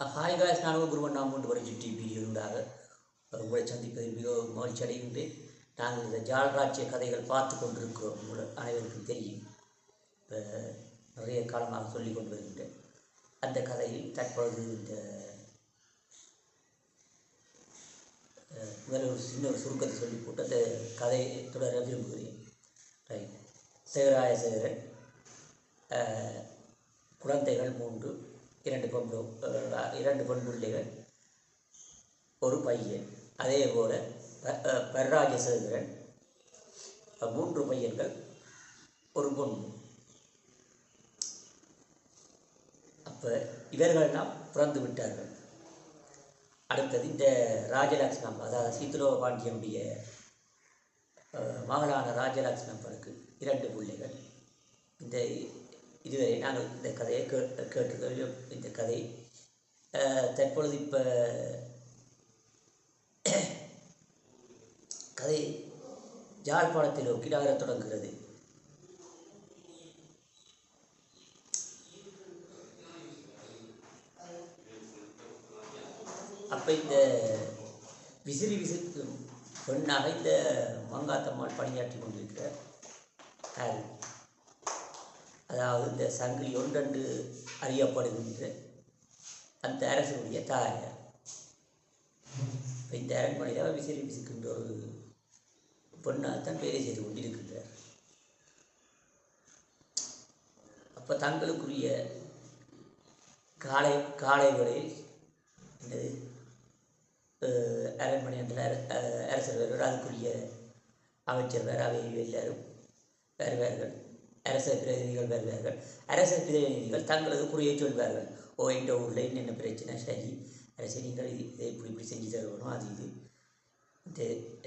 Hi guys நானும் குருவன். நாம் கொண்டு வர சுற்றி வீடியோடாக உங்களை சந்திப்பதில் மிகவும் மகிழ்ச்சி அடைகின்றேன். நாங்கள் இந்த ஜாலராட்சிய கதைகள் பார்த்து கொண்டிருக்கிறோம் உங்கள் அனைவருக்கும் தெரியும். இப்போ நிறைய காலமாக சொல்லி கொண்டு வருகின்றேன். அந்த கதையில் தற்பொழுது இந்த அஹ், முதல்ல ஒரு சின்ன ஒரு சுருக்கத்தை சொல்லி போட்டு அந்த கதையை தொடர விரும்புகிறேன். ரைட் சேகராய சேகரன் குழந்தைகள் மூன்று. இரண்டு பெண் இரண்டு பெண் பிள்ளைகள் ஒரு பையன். அதே போல் பரராஜசேகரன் சேகரன் மூன்று பையன்கள் ஒரு பொண்ணு. அப்போ இவர்களெல்லாம் பிறந்து விட்டார்கள். அடுத்தது இந்த ராஜலக்ஷ்மம் அதாவது சீத்துலோ பாண்டியனுடைய அஹ், மகளான ராஜலக்ஷ்மப்பனுக்கு இரண்டு பிள்ளைகள். இந்த இதுவரை நாங்கள் இந்த கதையை கே கேட்டிருக்கிறோம் இந்த கதை தற்பொழுது இப்போ கதை யாழ்ப்பாணத்தில் நோக்கி நகர தொடங்குகிறது. அப்போ இந்த விசிறி விசிறுக்கும் பெண்ணாக இந்த மங்காத்தம்மாள் பணியாற்றி கொண்டிருக்கிறார். ஹாரி அதாவது இந்த சங்கிலி ஒன்றென்று அறியப்படுகின்ற அந்த அரசனுடைய தாயார். இந்த அரண்மனையில் விசிறி விசிக்கின்ற ஒரு பெண்ணாகத்தான் வேலை செய்து கொண்டிருக்கின்றார். அப்போ தங்களுக்குரிய காலை காலை வேளையில் என்னது? அரண்மனை என்ற அரசர் வருவார் அதுக்குரிய அமைச்சர் வேறு அவை எல்லாரும் வருவார்கள். அரச பிரதிநிதிகள் வருவார்கள். அரச பிரதிநிதிகள் தங்களது குறையை சொல்வார்கள். ஓ இந்த ஊரில் என்னென்ன பிரச்சனை? சரி. அரசு நீங்கள் இது இதை இப்படி இப்படி செஞ்சு தருவணும் அது இது. இந்த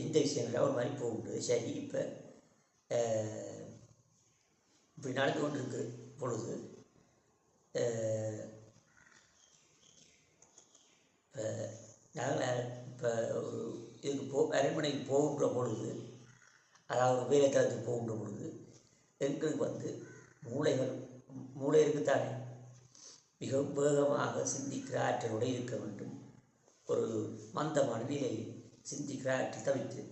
இந்த விஷயங்கள்லாம் ஒரு மாதிரி போகுது சரி இப்போ இப்படி நடந்து கொண்டிருக்கு பொழுது இப்போ நாங்கள் இப்போ ஒரு இதுக்கு போ அரண்மனைக்கு போகின்ற பொழுது அதாவது வேலை தளத்துக்கு போகின்ற பொழுது எங்களுக்கு வந்து மூளைகள் மூளை இருக்குத்தானே மிக வேகமாக சிந்திக்கிற ஆற்றலோடு இருக்க வேண்டும். ஒரு மந்தமான நிலையில் சிந்திக்கிற ஆற்றல் தவிர்த்து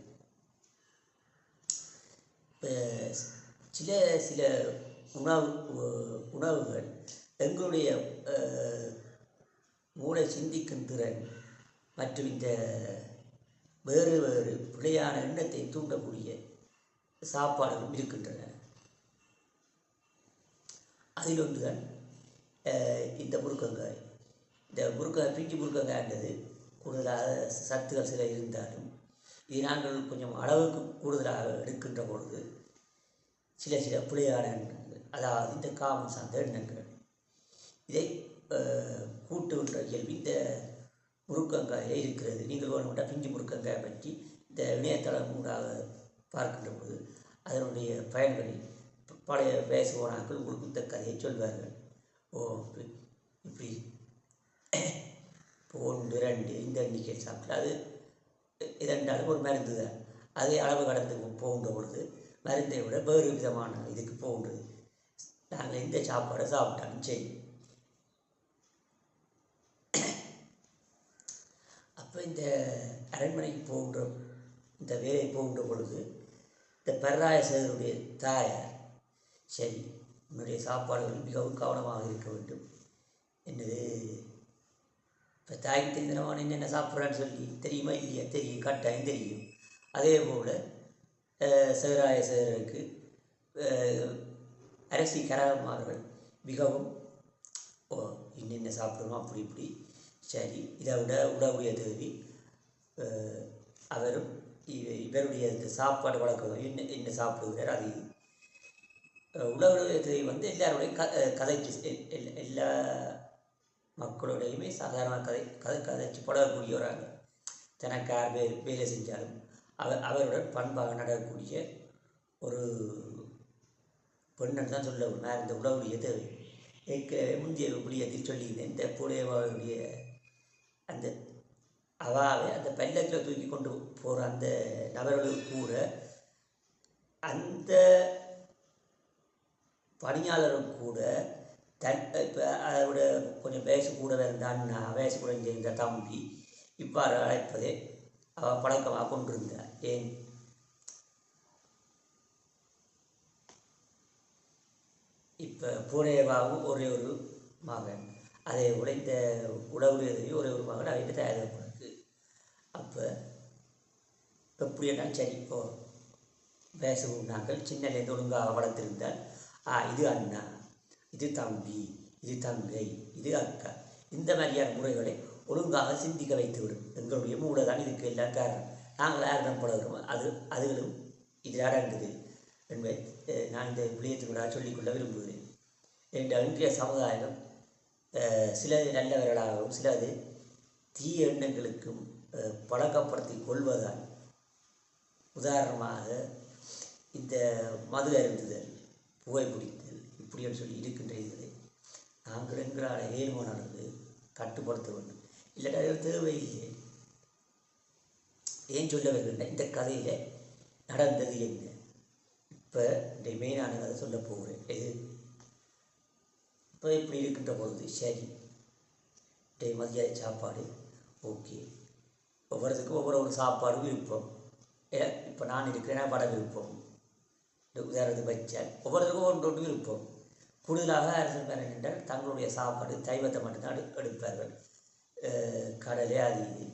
இப்போ சில சில உணவு உணவுகள் எங்களுடைய மூளை சிந்திக்கும் திறன் மற்றும் இந்த வேறு வேறு பிழையான எண்ணத்தை தூண்டக்கூடிய சாப்பாடுகளும் இருக்கின்றன. அதில் ஒன்றுதான் இந்த முருக்கங்காய் இந்த முருக்க பிஞ்சு முருக்கங்காய்ன்றது கூடுதலாக சத்துகள் சில இருந்தாலும் இது நாங்கள் கொஞ்சம் அளவுக்கு கூடுதலாக எடுக்கின்ற பொழுது சில சில பிழையான அதாவது இந்த காமம் சார்ந்த எண்ணங்கள். இதை கூட்டுகின்ற கேள்வி இந்த முருக்கங்காயில் இருக்கிறது. நீங்கள் வேணுமெண்டா பிஞ்சு முருக்கங்காய் பற்றி இந்த இணையதளம் ஊடாக பார்க்கின்ற பொழுது அதனுடைய பயன்களில் பழைய பேசுவோனாக்கள் உங்களுக்கு இந்த கதையை சொல்வார்கள். ஓ இப்படி இப்படி. இப்போ ஒன்று ரெண்டு இந்த எண்ணிக்கை சாப்பிட்டு அது இதென்றாலும் ஒரு மருந்து தான். அதே அளவு கடந்து போகின்ற பொழுது மருந்தை விட வேறு விதமான இதுக்கு போகின்றது. நாங்கள் இந்த சாப்பாடை சாப்பிட்டாலும் சரி. அப்போ இந்த அரண்மனைக்கு போகின்ற இந்த வேலை போகின்ற பொழுது இந்த பெர்ராயசருடைய தாயார் சரி உன்னுடைய சாப்பாடுகள் மிகவும் கவனமாக இருக்க வேண்டும். என்னது? இப்போ தாய்க்கு தெரிந்தவன் என்னென்ன சாப்பிட்றான்னு சொல்லி தெரியுமா இல்லையா? தெரியும் கட்டாயம் தெரியும். அதே போல் சிவராய சிவருக்கு அரசி கரகமார்கள் மிகவும் ஓ என்னென்ன சாப்பிடுமோ அப்படி இப்படி. சரி இதை விட உடவுடைய தேவி அவரும் இவ- இவருடைய இந்த சாப்பாடு வழக்கம் என்ன என்ன சாப்பிடுகிறார் அது இது. வந்து எல்லாருடைய க கதைச்சு எல்- எல்லா மக்களுடையுமே சாதாரண கதை கதை கதைச்சு பழகக்கூடியவராக தனக்கார் வே வேலை செஞ்சாலும் அவர் அவருடன் பண்பாக நடக்கக்கூடிய ஒரு பெண்ணன் தான் சொல்ல நான் இந்த உடவுடைய தேவை ஏற்கனவே முந்தைய விளியத்தில் சொல்லியிருந்தேன் இந்த புலையவாவுடைய அந்த அவாவை அந்த பல்லக்கில் தூக்கி கொண்டு போகிற அந்த நபர்களுக்கு கூட அந்த பணியாளரும் கூட தன் இப்போ அதை விட கொஞ்சம் வயசு கூட இருந்த அண்ணா வயசு கூட இருந்த தம்பி இவ்வாறு அழைப்பதே அவள் பழக்கமாக கொண்டிருந்தார். ஏன்? இப்போ பூனேவாவும் ஒரே ஒரு மகன். அதே உடைந்த இந்த ஒரே ஒரு மகன் அவர்கிட்ட தயாரிப்பு அப்போ எப்படின்னா சரி இப்போ வயசு நாங்கள் சின்னலேருந்து ஒழுங்காக வளர்த்திருந்தால் இது அண்ணா. இது தம்பி. இது தங்கை. இது அக்கா. இந்த மாதிரியான முறைகளை ஒழுங்காக சிந்திக்க வைத்துவிடும். எங்களுடைய மூட தான் இதுக்கு எல்லாம் காரணம். நாங்கள் யாரிடம் பழகிறோமோ அது அதுகளும் இதில் அடங்குது. என்பதை நான் இந்த விடயத்துக்கு சொல்லிக்கொள்ள விரும்புகிறேன். என்ற இன்றைய சமுதாயம் சிலது நல்லவர்களாகவும் சிலது தீய எண்ணங்களுக்கும் பழக்கப்படுத்தி கொள்வதால் உதாரணமாக இந்த மது அருந்துதல். புகைப்பிடித்தல் இப்படின்னு சொல்லி இருக்கின்ற இதில் நாங்கள் அழகே உணர்ந்து கட்டுப்படுத்த வேண்டும். இல்லாட்டா தேவையில்லை ஏன் சொல்ல வருகின்ற இந்த கதையில் நடந்தது என்ன? இப்போ இந்த மெயினான கதை சொல்ல போகிறேன். இது இப்போ இப்படி இருக்கின்ற பொழுது சரி. டே மதிய சாப்பாடு. ஓகே. ஒவ்வொருத்துக்கும் ஒவ்வொரு ஒரு சாப்பாடு விருப்பம். இப்போ நான் இருக்கிறேன்னா பட விருப்பம். வேறு உதாரணத்துக்கு வச்சால். ஒவ்வொருத்தருக்கும் ஒன்று ஒன்று விருப்பம் கூடுதலாக அரசன் பேரன் என்றால் தங்களுடைய சாப்பாடு தைவத்தை மட்டும்தான் எடுப்பார்கள். கடலே அது இது.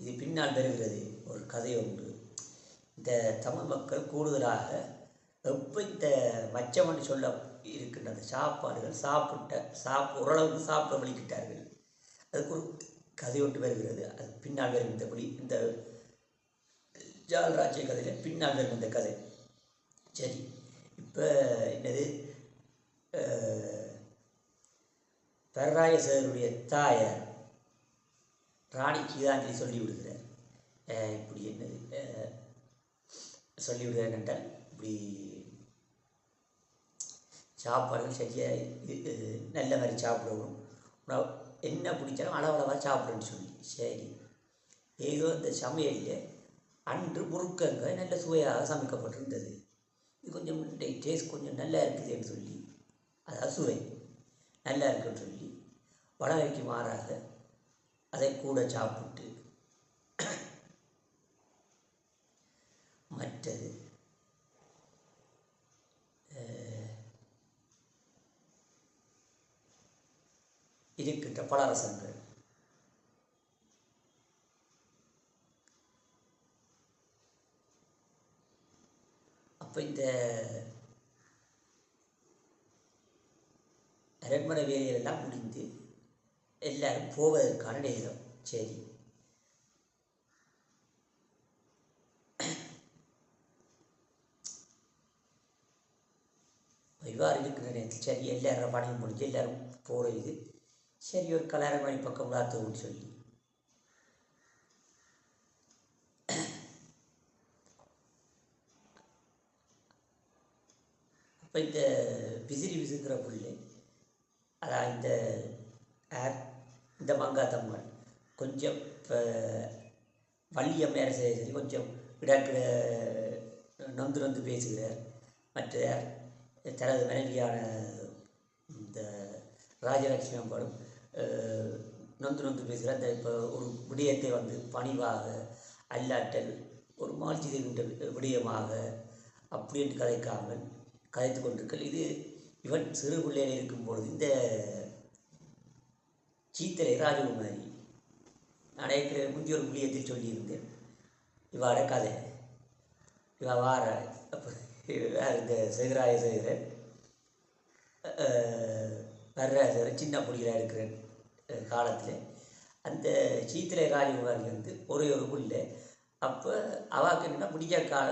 இது பின்னால் வருகிறது. ஒரு கதை ஒன்று. இந்த தமிழ் மக்கள் கூடுதலாக எப்போ இந்த மச்சமன்னு சொல்ல இருக்கின்ற அந்த சாப்பாடுகள் சாப்பிட்ட சாப் ஓரளவுக்கு சாப்பிட வலிக்கிட்டார்கள் அதுக்கு ஒரு கதை ஒன்று வருகிறது. அது பின்னால் வருகின்றபடி இந்த ஜால் ராஜ்ய கதையில் பின்னால் இருக்கும் இந்த கதை. சரி இப்போ என்னது? அஹ், பரராயசருடைய தாயார் ராணி கீதாஞ்சலி சொல்லி விடுகிறார். இப்படி என்னது? சொல்லி விடுகிறார் என்றால் இப்படி சாப்பாடுகள் சரியாக இது நல்ல மாதிரி சாப்பிடணும். உணவு என்ன பிடிச்சாலும் அளவளவாக சாப்பிடுன்னு சொல்லி. சரி ஏதோ இந்த சமையலில் அன்று முறுக்கங்க நல்ல சுவையாக சமைக்கப்பட்டிருந்தது. இது கொஞ்சம் டேஸ்ட் கொஞ்சம் நல்லா இருக்குதுன்னு சொல்லி. அதாவது சுவை நல்லா இருக்குன்னு சொல்லி. வடகைக்கு மாறாக அதை கூட சாப்பிட்டு. மற்றது இருக்கின்ற பலரசங்கள். அப்போ இந்த அரண்மனை வேலையெல்லாம் முடிந்து எல்லாரும் போவதற்கான நேரம். சரி. இவ்வாறு இருக்கிற நேரத்தில் சரி எல்லாரும் பணியும் முடிஞ்சு எல்லாரும் போகிற இது. சரி ஒரு கலாரமணி பக்கம் விளாத்துவோம்னு சொல்லி அப்போ இந்த விசிறி விசுக்கிற புல் அதான் இந்த ஏர் இந்த மங்காத்தம்மன் கொஞ்சம் இப்போ வள்ளியம் மேலே சரி சரி கொஞ்சம் விடாக்கிற நொந்து நொந்து பேசுகிறார். மற்ற தனது மனைவியான இந்த ராஜலட்சுமி அம்பாலும் நொந்து நொந்து பேசுகிறார். அந்த இப்போ ஒரு விடயத்தை வந்து பணிவாக அல்லாட்டல் ஒரு மாழ்ச்சி தருகின்ற விடயமாக அப்படி என்று கதைக்காமல் கதைத்து கொண்டிருக்கல். இது இவன் சிறு பிள்ளையில் இருக்கும் பொழுது இந்த சீத்தலை ராஜகுமாரி நான் ஏற்கனவே முந்தைய ஒரு முடியத்தில் சொல்லியிருந்தேன் இவாட கதை இவா வார. அப்போ இந்த சேகராய சேகரன். வர்ற சின்ன புலிகளாக இருக்கிற காலத்தில். அந்த சீத்திரை ராஜகுமாரி வந்து ஒரே ஒரு புள்ள அப்போ அவாக்கு என்னன்னா முடிஞ்ச கால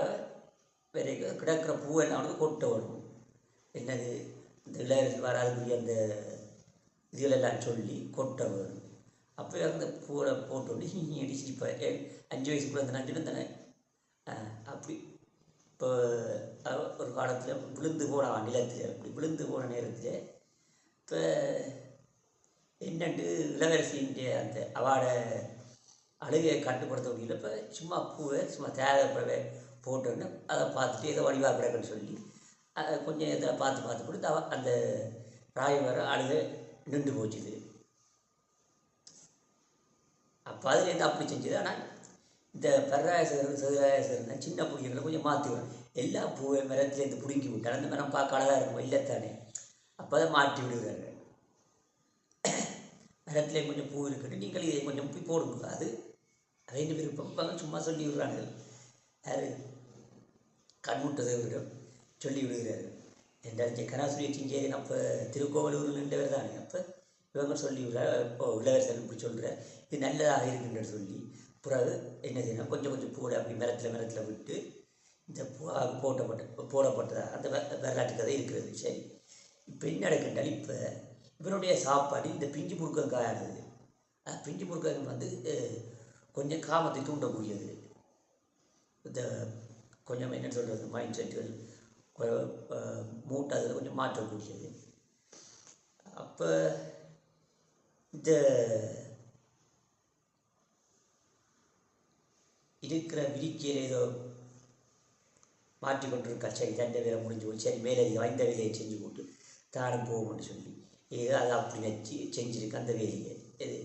வரைக்கும் கிடக்கிற பூவெல்லாம் வந்து கொட்ட வரும் என்னது? இந்த இளையரசி வராதுக்குரிய அந்த இதுகளெல்லாம் சொல்லி கொட்ட வரும் அப்போ அந்த பூவை போட்டு ஹிங்கி அடிச்சு இப்போ அஞ்சு வயசுக்குள்ள அந்த நஞ்சு தானே? அப்படி. இப்போ ஒரு காலத்தில் விழுந்து போனான் நிலத்தில் அப்படி விழுந்து போன நேரத்தில் இப்போ என்னண்டு இளவரசின்ற அந்த அவாட அழுகையை கட்டுப்படுத்த முடியல. இப்போ சும்மா பூவை சும்மா தேவைப்படவே போட்டுன்னு அதை பார்த்துட்டு ஏதோ வடிவாக கிடக்குன்னு சொல்லி அதை கொஞ்சம் இதில் பார்த்து பார்த்து கொடுத்து அவ அந்த ராயம் வர அழுக நின்று போச்சுது. அப்போ அதுலேருந்து அப்படி செஞ்சது. ஆனால் இந்த பெராயசகர் சதுராயசகர் சின்ன பிடிக்கிறத கொஞ்சம் மாற்றி எல்லா பூவை மரத்துலேருந்து பிடுங்கி விட்டால் அந்த மரம் பார்க்க அழகாக இருக்கும் இல்லைத்தானே? அப்போ அதை மாற்றி விடுகிறார்கள். மரத்தில் கொஞ்சம் பூ இருக்குன்னு நீங்கள் இதை கொஞ்சம் போய் போடுங்க. அது அதே விருப்பம்? அவங்க சும்மா சொல்லி விடுறாங்க யார்? கண்முட்டதவரிடம் சொல்லி விடுகிறார்கள் என்றால் கராசுரிய இங்கே அப்போ திருக்கோவலூர் நின்றவர் தானே அப்போ இவங்க சொல்லி இப்போ ஓ இளவரசன் இப்படி சொல்கிறார் இது நல்லதாக இருக்குன்ற சொல்லி. பிறகு என்ன செய்யணும்? கொஞ்சம் கொஞ்சம் பூட அப்படி மரத்தில் மரத்தில் விட்டு இந்த போட்டப்பட்ட போடப்பட்டதா? அந்த வரலாற்று கதை இருக்கிறது. சரி. இப்போ என்ன நடக்கின்றால் இப்போ இவனுடைய சாப்பாடு இந்த பிஞ்சு முருக்கங்காய் ஆனது பிஞ்சு முருக்கங்காய் வந்து கொஞ்சம் காமத்தை தூண்டக்கூடியது. இந்த கொஞ்சம் என்ன சொல்கிறது மைண்ட் செட்டுகள் மூட்டை அதில் கொஞ்சம் மாற்றக்கூடியது அப்போ இந்த இருக்கிற விரிக்கையில் ஏதோ மாற்றி கொண்டிருக்கா சரி தண்டை வேலை முடிஞ்சு போச்சு. சரி மேலதிகம் இந்த வேலையை செஞ்சு போட்டு தானும் போகும்னு சொல்லி. ஏதோ அதை அப்படி வச்சு செஞ்சுருக்கு அந்த வேலையை. இது